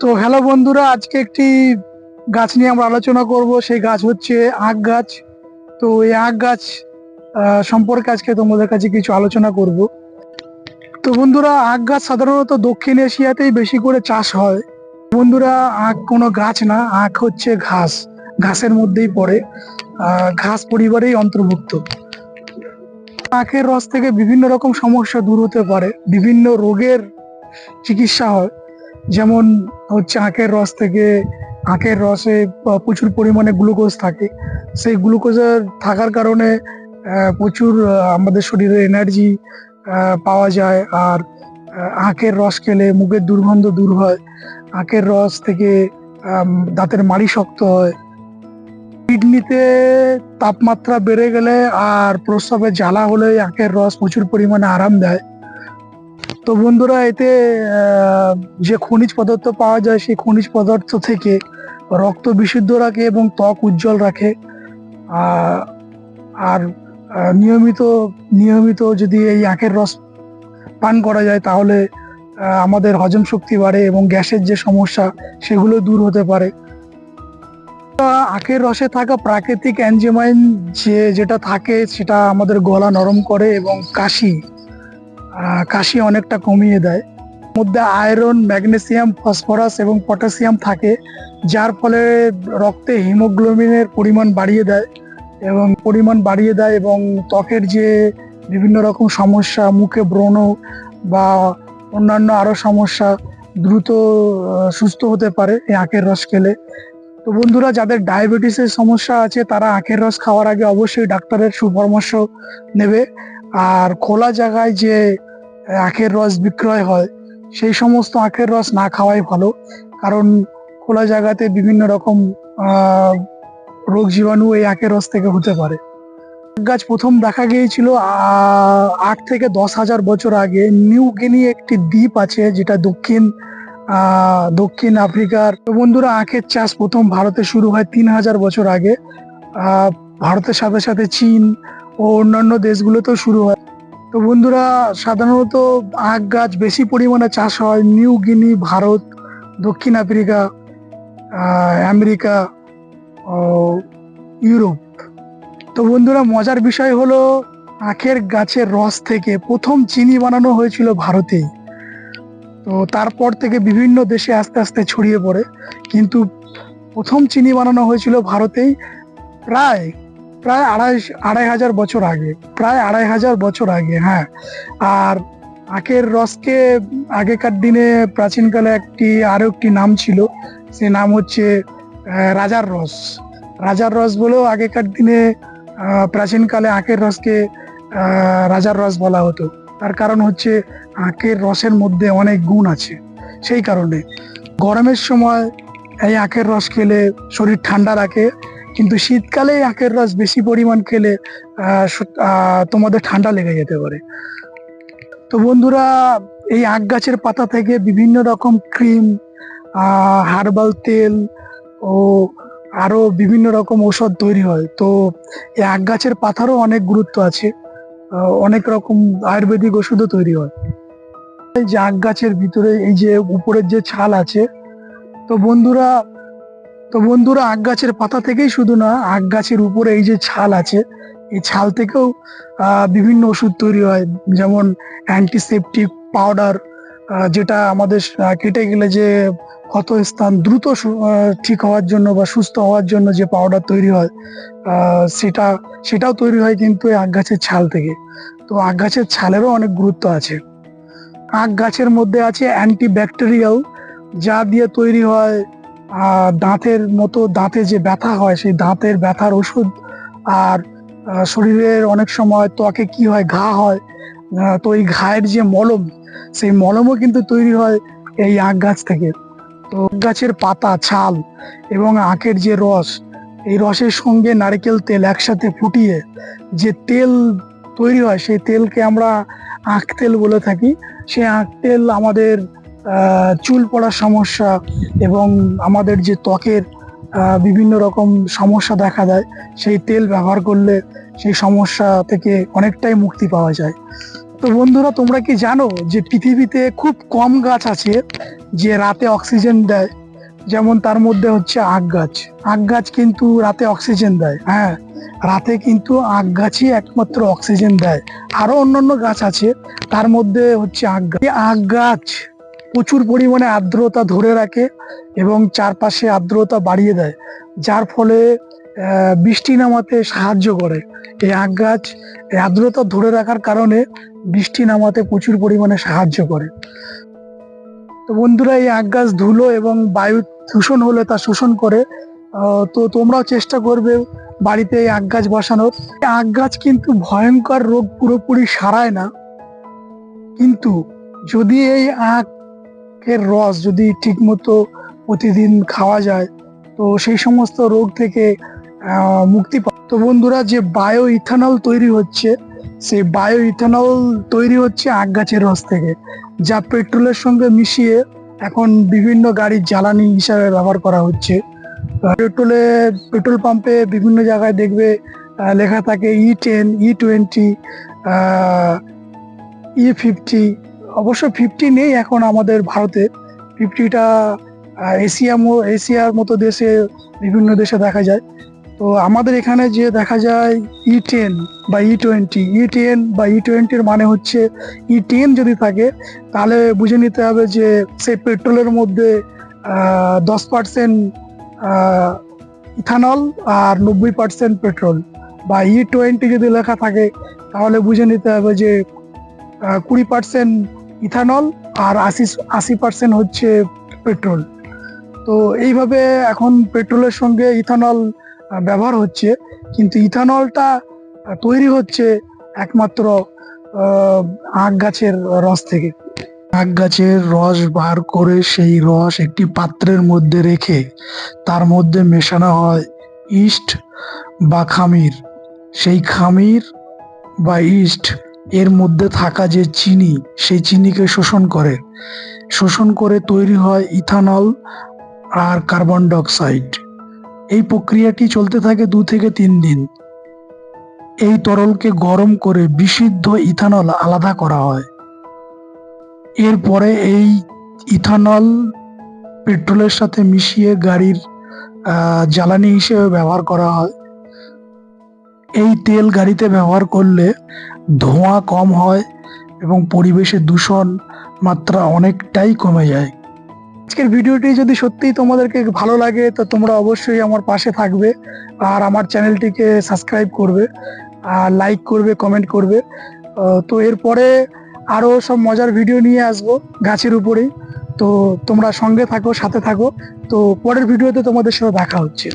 তো হ্যালো বন্ধুরা, আজকে একটি গাছ নিয়ে আমরা আলোচনা করব। সেই গাছ হচ্ছে আখ গাছ। তো এই আখ গাছ সম্পর্কে আজকে তোমাদের কাছে কিছু আলোচনা করব। তো বন্ধুরা, আখ গাছ সাধারণত দক্ষিণ এশিয়াতেই বেশি করে চাষ হয়। বন্ধুরা, আখ কোনো গাছ না, আখ হচ্ছে ঘাস। ঘাসের মধ্যেই পড়ে। ঘাস পরিবারেই অন্তর্ভুক্ত। আখের রস থেকে বিভিন্ন রকম সমস্যা দূর হতে পারে। বিভিন্ন রোগের চিকিৎসা হয়। যেমন হচ্ছে আখের রস থেকে, আখের রসে প্রচুর পরিমাণে গ্লুকোজ থাকে। সেই গ্লুকোজের থাকার কারণে প্রচুর আমাদের শরীরে এনার্জি পাওয়া যায়। আর আখের রস খেলে মুখের দুর্গন্ধ দূর হয়। আখের রস থেকে দাঁতের মাড়ি শক্ত হয়। কিডনিতে তাপমাত্রা বেড়ে গেলে আর প্রস্রাবে জ্বালা হলে আখের রস প্রচুর পরিমাণে আরাম দেয়। তো বন্ধুরা, এতে যে খনিজ পদার্থ পাওয়া যায়, সেই খনিজ পদার্থ থেকে রক্ত বিশুদ্ধ রাখে এবং ত্বক উজ্জ্বল রাখে। আর নিয়মিত নিয়মিত যদি এই আখের রস পান করা যায়, তাহলে আমাদের হজম শক্তি বাড়ে এবং গ্যাসের যে সমস্যা, সেগুলো দূর হতে পারে। আখের রসে থাকা প্রাকৃতিক অ্যানজেমাইন যে, যেটা থাকে, সেটা আমাদের গলা নরম করে এবং কাশি কাশি অনেকটা কমিয়ে দেয়। মধ্যে আয়রন, ম্যাগনেসিয়াম, ফসফরাস এবং পটাশিয়াম থাকে, যার ফলে রক্তে হিমোগ্লোবিনের পরিমাণ বাড়িয়ে দেয় এবং পরিমাণ বাড়িয়ে দেয় এবং ত্বকের যে বিভিন্ন রকম সমস্যা, মুখে ব্রণ বা অন্যান্য আরও সমস্যা দ্রুত সুস্থ হতে পারে এই আখের রস খেলে। তো বন্ধুরা, যাদের ডায়াবেটিসের সমস্যা আছে, তারা আখের রস খাওয়ার আগে অবশ্যই ডাক্তারের সুপরামর্শ নেবে। আর খোলা জায়গায় যে আখের রস বিক্রয় হয়, সেই সমস্ত আখের রস না খাওয়াই ভালো। কারণ খোলা জায়গাতে বিভিন্ন রকম রোগ জীবাণু এই আখের রস থেকে হতে পারে। গাছ প্রথম দেখা গিয়েছিল আট থেকে দশ হাজার বছর আগে নিউ গিনি একটি দ্বীপ আছে, যেটা দক্ষিণ দক্ষিণ আফ্রিকার। বন্ধুরা, আখের চাষ প্রথম ভারতে শুরু হয় তিন হাজার বছর আগে। ভারতের সাথে সাথে চীন ও অন্যান্য দেশগুলোতেও শুরু হয়। তো বন্ধুরা, সাধারণত আখ গাছ বেশি পরিমাণে চাষ হয় নিউ গিনি, ভারত, দক্ষিণ আফ্রিকা আমেরিকা ও ইউরোপ। তো বন্ধুরা, মজার বিষয় হলো আখের গাছের রস থেকে প্রথম চিনি বানানো হয়েছিল ভারতেই তো তারপর থেকে বিভিন্ন দেশে আস্তে আস্তে ছড়িয়ে পড়ে। কিন্তু প্রথম চিনি বানানো হয়েছিল ভারতেই। প্রায় প্রায় আড়াই আড়াই হাজার বছর আগে, প্রায় আড়াই হাজার বছর আগে হ্যাঁ। আর আখের রসকে আগেকার দিনে প্রাচীনকালে একটি আরও একটি নাম ছিল, সে নাম হচ্ছে রাজার রস। রাজার রস বলেও আগেকার দিনে প্রাচীনকালে আখের রসকে রাজার রস বলা হতো। তার কারণ হচ্ছে, আখের রসের মধ্যে অনেক গুণ আছে। সেই কারণে গরমের সময় এই আখের রস খেলে শরীর ঠান্ডা রাখে কিন্তু শীতকালে আখের রস বেশি পরিমাণ খেলে তোমাদের ঠান্ডা লেগে যেতে পারে। তো বন্ধুরা, এই আখ গাছের পাতা থেকে বিভিন্ন রকম ক্রিম হার্বাল তেল ও আরও বিভিন্ন রকম ঔষধ তৈরি হয়। তো এই আখ গাছের পাতারও অনেক গুরুত্ব আছে। অনেক রকম আয়ুর্বেদিক ওষুধও তৈরি হয়। এই যে আখ গাছের ভিতরে এই যে উপরের যে ছাল আছে, তো বন্ধুরা তো বন্ধুরা আখ গাছের পাতা থেকেই শুধু না, আখ গাছের উপরে এই যে ছাল আছে, এই ছাল থেকেও বিভিন্ন ওষুধ তৈরি হয়। যেমন অ্যান্টিসেপটিক পাউডার যেটা আমাদের কেটে গেলে যে ক্ষত স্থান দ্রুত ঠিক হওয়ার জন্য বা সুস্থ হওয়ার জন্য যে পাউডার তৈরি হয় সেটা, সেটাও তৈরি হয় কিন্তু আখ গাছের ছাল থেকে। তো আখ গাছের ছালেরও অনেক গুরুত্ব আছে। আখ গাছের মধ্যে আছে অ্যান্টি ব্যাকটেরিয়াল যা দিয়ে তৈরি হয় দাঁতের মতো দাঁতে যে ব্যথা হয়, সেই দাঁতের ব্যথার ওষুধ আর শরীরের অনেক সময় ত্বকে কি হয়, ঘা হয় তো এই ঘায়ের যে মলম, সেই মলমও কিন্তু তৈরি হয় এই আখ গাছ থেকে। তো গাছের পাতা, ছাল এবং আখের যে রস, এই রসের সঙ্গে নারকেল তেল একসাথে ফুটিয়ে যে তেল তৈরি হয়, সেই তেলকে আমরা আখ তেল বলে থাকি। সেই আখ তেল আমাদের চুল পড়ার সমস্যা এবং আমাদের যে ত্বকের বিভিন্ন রকম সমস্যা দেখা দেয়, সেই তেল ব্যবহার করলে সেই সমস্যা থেকে অনেকটাই মুক্তি পাওয়া যায়। তো বন্ধুরা, তোমরা কি জানো যে পৃথিবীতে খুব কম গাছ আছে যে রাতে অক্সিজেন দেয়? যেমন তার মধ্যে হচ্ছে আখ গাছ। আখ গাছ কিন্তু রাতে অক্সিজেন দেয় হ্যাঁ। রাতে কিন্তু আখ গাছই একমাত্র অক্সিজেন দেয়। আরও অন্যান্য গাছ আছে, তার মধ্যে হচ্ছে আখ গাছ। আখ গাছ প্রচুর পরিমাণে আর্দ্রতা ধরে রাখে এবং চারপাশে আর্দ্রতা বাড়িয়ে দেয়, যার ফলে বৃষ্টি নামাতে সাহায্য করে। এই আখ গাছ আর্দ্রতা ধরে রাখার কারণে বৃষ্টি নামাতে প্রচুর পরিমাণে সাহায্য করে। তো বন্ধুরা, এই আখ গাছ ধুলো এবং বায়ু দূষণ হলে তা শোষণ করে তো তোমরাও চেষ্টা করবে বাড়িতে এই আখ গাছ বসানোর। আখ গাছ কিন্তু ভয়ঙ্কর রোগ পুরোপুরি সারায় না। কিন্তু যদি এই আখের রস যদি ঠিকমতো প্রতিদিন খাওয়া যায়, তো সেই সমস্ত রোগ থেকে মুক্তি তো বন্ধুরা, যে বায়ো ইথানল তৈরি হচ্ছে, সেই বায়ো ইথানল তৈরি হচ্ছে আখ গাছের রস থেকে, যা পেট্রোলের সঙ্গে মিশিয়ে এখন বিভিন্ন গাড়ির জ্বালানি হিসাবে ব্যবহার করা হচ্ছে। পেট্রোলে, পেট্রোল পাম্পে বিভিন্ন জায়গায় দেখবে লেখা থাকে E ten E twenty E fifty অবশ্য ফিফটি নেই এখন আমাদের ভারতে। ফিফটিটা এশিয়া এশিয়ার মতো দেশে, বিভিন্ন দেশে দেখা যায়। তো আমাদের এখানে যে দেখা যায় ই টেন বা ই টোয়েন্টি ই টেন বা ই টোয়েন্টির মানে হচ্ছে ই টেন যদি থাকে, তাহলে বুঝে নিতে হবে যে সে পেট্রোলের মধ্যে দশ পার্সেন্ট ইথানল আর নব্বই পার্সেন্ট পেট্রোল। বা ই টোয়েন্টি যদি লেখা থাকে, তাহলে বুঝে নিতে হবে যে কুড়ি পার্সেন্ট ইথানল আর আশি আশি পার্সেন্ট হচ্ছে পেট্রোল। তো এইভাবে এখন পেট্রোলের সঙ্গে ইথানল ব্যবহার হচ্ছে। কিন্তু ইথানলটা তৈরি হচ্ছে একমাত্র আখ গাছের রস থেকে। আখ গাছের রস বার করে সেই রস একটি পাত্রের মধ্যে রেখে তার মধ্যে মেশানো হয় ইস্ট বা খামির। সেই খামির বা ইস্ট এর মধ্যে থাকা যে চিনি, সেই চিনিকে শোষণ করে। শোষণ করে তৈরি হয় ইথানল আর কার্বন ডাইঅক্সাইড। এই প্রক্রিয়াটি চলতে থাকে দু থেকে তিন দিন। এই তরলকে গরম করে বিশুদ্ধ ইথানল আলাদা করা হয়। এরপরে এই ইথানল পেট্রোলের সাথে মিশিয়ে গাড়ির জ্বালানি হিসেবে ব্যবহার করা হয়। এই তেল গাড়িতে ব্যবহার করলে ধোঁয়া কম হয় এবং পরিবেশে দূষণ মাত্রা অনেকটাই কমে যায়। আজকের ভিডিওটি যদি সত্যিই তোমাদেরকে ভালো লাগে, তো তোমরা অবশ্যই আমার পাশে থাকবে আর আমার চ্যানেলটিকে সাবস্ক্রাইব করবে, আর লাইক করবে, কমেন্ট করবে। তো এরপরে আরও সব মজার ভিডিও নিয়ে আসব গাছের উপরেই। তো তোমরা সঙ্গে থাকো, সাথে থাকো। তো পরের ভিডিওতে তোমাদের সাথে দেখা হচ্ছে।